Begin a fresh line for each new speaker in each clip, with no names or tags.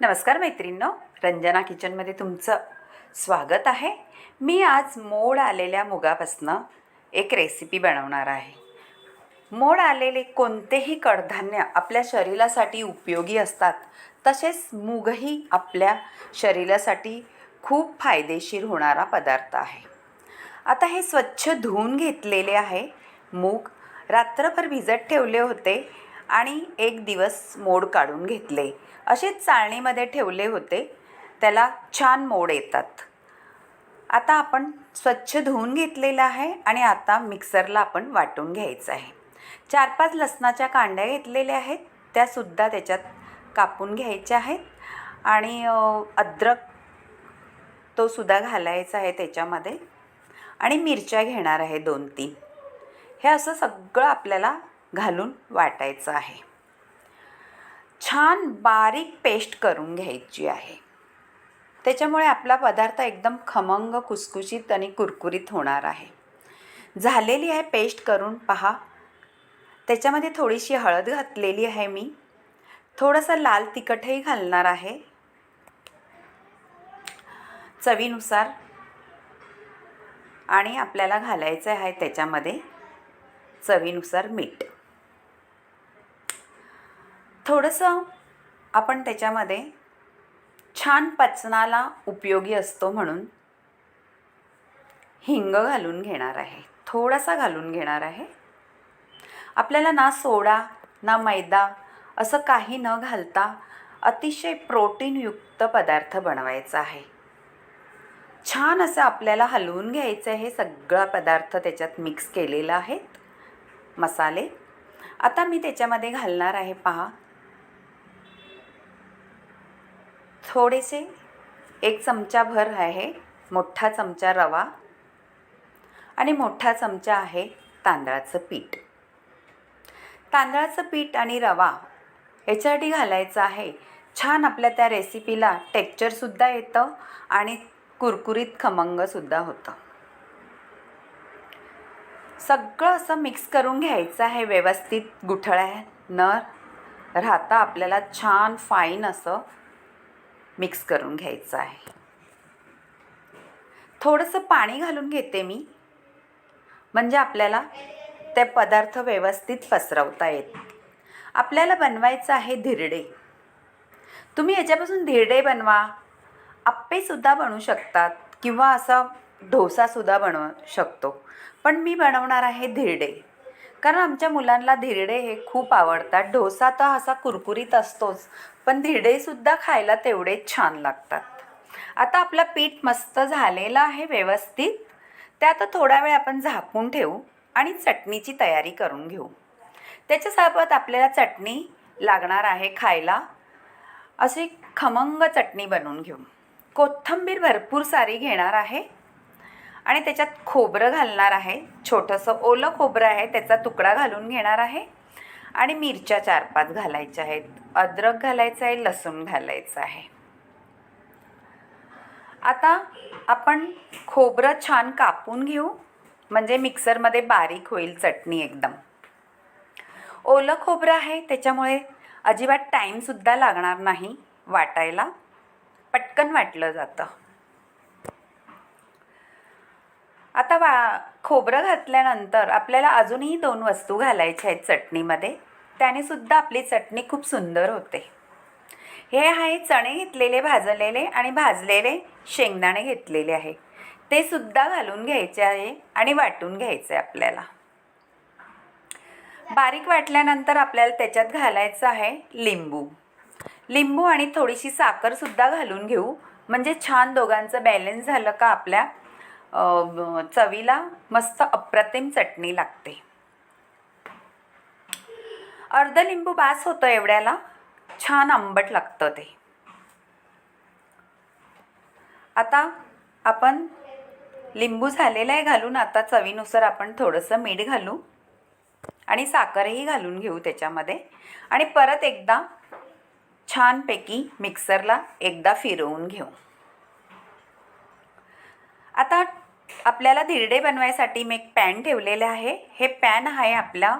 नमस्कार मैत्रिणींनो रंजना किचनमध्ये तुमचं स्वागत आहे. मी आज मोड आलेल्या मुगापासनं एक रेसिपी बनवणार आहे. मोड आलेले कोणतेही कडधान्य आपल्या शरीरासाठी उपयोगी असतात तसेच मूगही आपल्या शरीरासाठी खूप फायदेशीर होणारा पदार्थ आहे. आता हे स्वच्छ धुवून घेतलेले आहे. मूग रात्रभर भिजत ठेवले होते. आणि एक दिवस मोड काढून घेतले. असेच चाळणीमध्ये ठेवले होते. त्याला छान मोड येतात. आता आपण स्वच्छ धुवून घेतलेलं आहे आणि आता मिक्सरला आपण वाटून घ्यायचं आहे. चार पाच लसणाच्या कांड्या घेतलेल्या आहेत. त्यासुद्धा त्याच्यात कापून घ्यायच्या आहेत. आणि अद्रक तो सुद्धा घालायचा आहे त्याच्यामध्ये. आणि मिरच्या घेणार आहे दोन तीन हे असं सगळं आपल्याला घालून वाटायचं आहे. छान बारीक पेस्ट करून घ्यायची आहे. त्याच्यामुळे आपला पदार्थ एकदम खमंग कुसकुशीत आणि कुरकुरीत होणार आहे. झालेली आहे पेस्ट करून पहा. त्याच्यामध्ये थोडीशी हळद घातलेली आहे मी. थोडंसं लाल तिखटही घालणार आहे. चवीनुसार. आणि आपल्याला घालायचं आहे त्याच्यामध्ये चवीनुसार मीठ. थोडंसं आपण त्याच्यामध्ये छान पचनाला उपयोगी असतो म्हणून हिंग घालून घेणार आहे. थोडासा घालून घेणार आहे. आपल्याला ना सोडा ना मैदा असं काही न घालता अतिशय प्रोटीनयुक्त पदार्थ बनवायचा आहे. छान असं आपल्याला हलवून घ्यायचं आहे. सगळा पदार्थ त्याच्यात मिक्स केलेला आहेत मसाले. आता मी त्याच्यामध्ये घालणार आहे पहा. थोडेसे एक चमचाभर आहे मोठा चमचा रवा आणि मोठा चमचा आहे तांदळाचं पीठ. तांदळाचं पीठ आणि रवा याच्यासाठी घालायचं आहे. छान आपल्या त्या रेसिपीला टेक्चरसुद्धा येतं आणि कुरकुरीत खमंगसुद्धा होतं. सगळं असं मिक्स करून घ्यायचं आहे. व्यवस्थित गुठळ्या न राहता आपल्याला छान फाईन असं. मिक्स करून घ्यायचं आहे. थोडंसं पाणी घालून घेते मी. म्हणजे आपल्याला ते पदार्थ व्यवस्थित पसरवता येत. आपल्याला बनवायचं आहे धिरडे. तुम्ही याच्यापासून धिरडे बनवा. आप्पेसुद्धा बनवू शकतात किंवा असा डोसासुद्धा बनवू शकतो. पण मी बनवणार आहे धिरडे. कारण आमच्या मुलांना धिरडे हे खूप आवडतात. डोसा तर असा कुरकुरीत असतोच पण धिरडेसुद्धा खायला तेवढेच छान लागतात. आता आपला पीठ मस्त झालेलं आहे व्यवस्थित. त्यात थोडा वेळ आपण झाकून ठेवू आणि चटणीची तयारी करून घेऊ. त्याच्यासोबत आपल्याला चटणी लागणार आहे खायला. अशी खमंग चटणी बनवून घेऊ. कोथिंबीर भरपूर सारी घेणार आहे. आणि त्याच्यात खोबरं घालणार आहे. छोटंसं ओलं खोबरं आहे त्याचा तुकडा घालून घेणार आहे. आणि मिरच्या चार पाच घालायच्या आहेत. अद्रक घालायचं आहे लसूण घालायचं आहे. आता आपण खोबरं छान कापून घेऊ. म्हणजे मिक्सरमध्ये बारीक होईल चटणी एकदम. ओलं खोबरं आहे त्याच्यामुळे अजिबात टाईमसुद्धा लागणार नाही वाटायला. पटकन वाटलं जातं. आता वा खोबरं घातल्यानंतर आपल्याला अजूनही दोन वस्तू घालायच्या आहेत चटणीमध्ये. त्याने सुद्धा आपली चटणी खूप सुंदर होते. हे आहे चणे घेतलेले भाजलेले आणि भाजलेले शेंगदाणे घेतलेले आहे. ते सुद्धा घालून घ्यायचे आहे आणि वाटून घ्यायचे आपल्याला. बारीक वाटल्यानंतर आपल्याला त्याच्यात घालायचं आहे लिंबू. लिंबू आणि थोडीशी साखरसुद्धा घालून घेऊ. म्हणजे छान दोघांचं बॅलेन्स झालं का आपल्या चवीला मस्त अप्रतिम चटणी लागते. अर्ध लिंबू बास होतं एवढ्याला छान आंबट लागतं ते. आता आपण लिंबू झालेला आहे घालून आता चवीनुसार आपण थोडंसं मीठ घालू आणि साखरही घालून घेऊ त्याच्यामध्ये. आणि परत एकदा छानपैकी मिक्सरला एकदा फिरवून घेऊ. आता आपल्याला धिरडे बनवायसाठी मी एक पॅन ठेवलेले आहे. हे पॅन आहे आपला.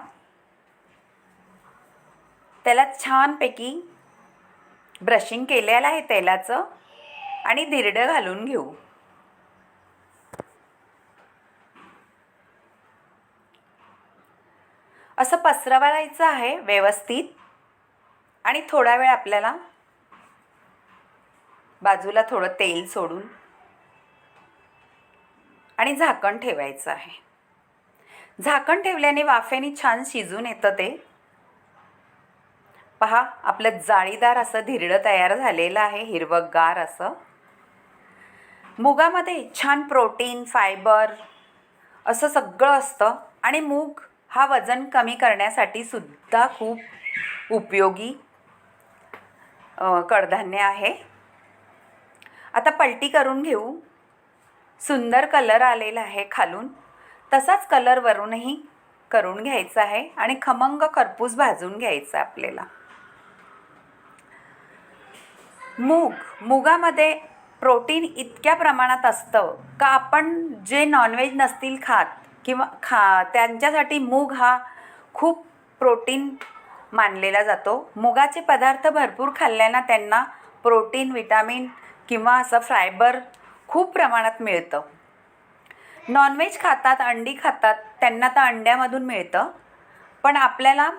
त्याला छानपैकी ब्रशिंग केलेलं आहे तेलाचं. आणि धिरडं घालून घेऊ. असं पसरवायचं आहे व्यवस्थित. आणि थोडा वेळ आपल्याला बाजूला थोडं तेल सोडून. आणि झाकण ठेवायचं आहे. झाकण ठेवल्याने वाफ्याने छान शिजून येतं ते. पहा आपलं जाळीदार असं धिरडं तयार झालेलं आहे हिरवंगार असं. मुगामध्ये छान प्रोटीन फायबर असं सगळं असतं आणि मूग हा वजन कमी करण्यासाठी सुद्धा खूप उपयोगी कडधान्य आहे. आता पलटी करून घेऊ. सुंदर कलर आलेला आहे खालून. तसाच कलर वरूनही करून घ्यायचा आहे आणि खमंग खरपूस भाजून घ्यायचं आपल्याला. मूग मुगामध्ये प्रोटीन इतक्या प्रमाणात असतं का आपण जे नॉनव्हेज नसतील खात किंवा खा त्यांच्यासाठी मूग हा खूप प्रोटीन मानलेला जातो. मुगाचे पदार्थ भरपूर खाल्ल्यानं त्यांना प्रोटीन विटामिन किंवा असं फायबर खूप प्रमाणात मिळतं. नॉनव्हेज खातात अंडी खातात त्यांना तर अंड्यामधून मिळतं. पण आपल्याला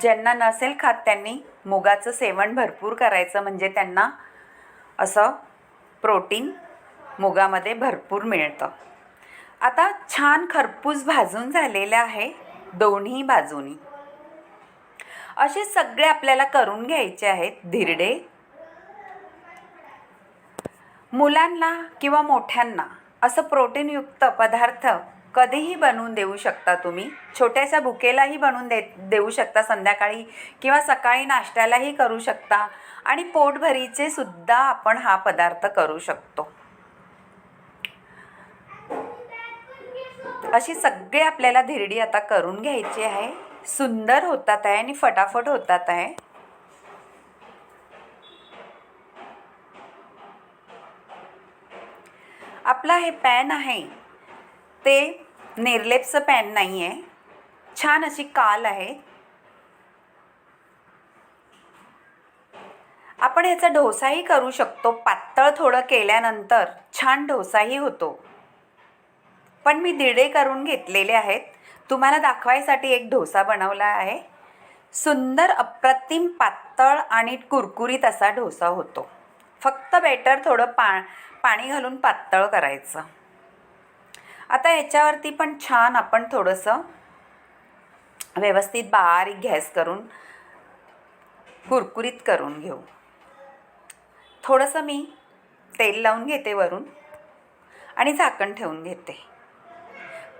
ज्यांना नसेल खात त्यांनी मुगाचं सेवन भरपूर करायचं म्हणजे त्यांना असं प्रोटीन मुगामध्ये भरपूर मिळतं. आता छान खरपूस भाजून झालेलं आहे दोन्ही बाजूनी. असे सगळे आपल्याला करून घ्यायचे आहेत धिरडे मुलांना किंवा मोठ्यांना असं प्रोटीनयुक्त पदार्थ कधीही बनवून देऊ शकता तुम्ही. छोट्याशा भुकेलाही बनवून दे देऊ शकता संध्याकाळी किंवा सकाळी नाश्त्यालाही करू शकता आणि पोटभरीचे सुद्धा आपण हा पदार्थ करू शकतो. अशी सगळे आपल्याला धिरडी आता करून घ्यायची आहे. सुंदर होतात आहे आणि फटाफट होतात आहे. आपला हे पॅन आहे ते निर्लेपचं पॅन नाही आहे छान अशी काल आहे. आपण ह्याचा डोसाही करू शकतो. पातळ थोडं केल्यानंतर छान डोसाही होतो. पण मी दिडे करून घेतलेले आहेत. तुम्हाला दाखवायसाठी एक डोसा बनवला आहे. सुंदर अप्रतिम पातळ आणि कुरकुरीत असा डोसा होतो. फक्त बेटर थोडं पा पाणी घालून पातळ करायचं. आता याच्यावरती पण छान आपण थोडंसं व्यवस्थित बारीक गॅस करून कुरकुरीत करून घेऊ. थोडंसं मी तेल लावून घेते वरून आणि झाकण ठेवून घेते.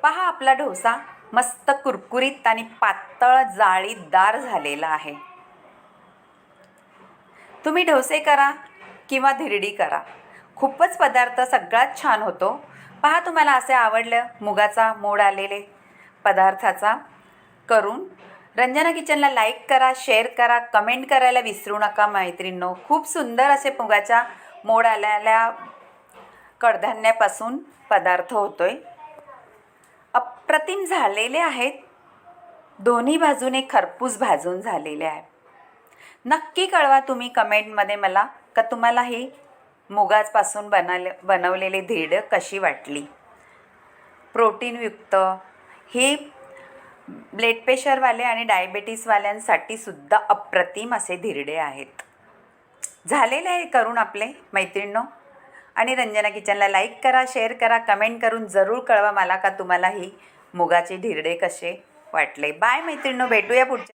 पहा आपला डोसा मस्त कुरकुरीत आणि पातळ जाळीदार झालेला आहे. तुम्ही डोसे करा किंवा धिरडी करा. खूपच पदार्थ सगळ्यात छान होतो. पहा तुम्हाला असे आवडलं मुगाचा मोड आलेले पदार्थाचा. करून रंजना किचनला लाईक करा शेअर करा कमेंट करायला विसरू नका मैत्रिणींनो. खूप सुंदर असे मुगाच्या मोड आलेल्या कडधान्यापासून पदार्थ होतोय. अप्रतिम झालेले आहेत. दोन्ही बाजूने खरपूस भाजून झालेले आहे. नक्की कळवा तुम्ही कमेंटमध्ये मला. का तुम्हाला ही मुगाजपासून बनवले बनवलेली धिरडं कशी वाटली? प्रोटीनयुक्त ही ब्लड प्रेशरवाले आणि डायबेटीसवाल्यांसाठी सुद्धा अप्रतिम असे धिरडे आहेत. झालेले आहे करून आपले मैत्रिणींनो. आणि रंजना किचनला लाईक करा शेअर करा कमेंट करून जरूर कळवा मला का तुम्हाला ही मुगाचे धिरडे कसे वाटले. बाय मैत्रिणींनो भेटूया पुढच्या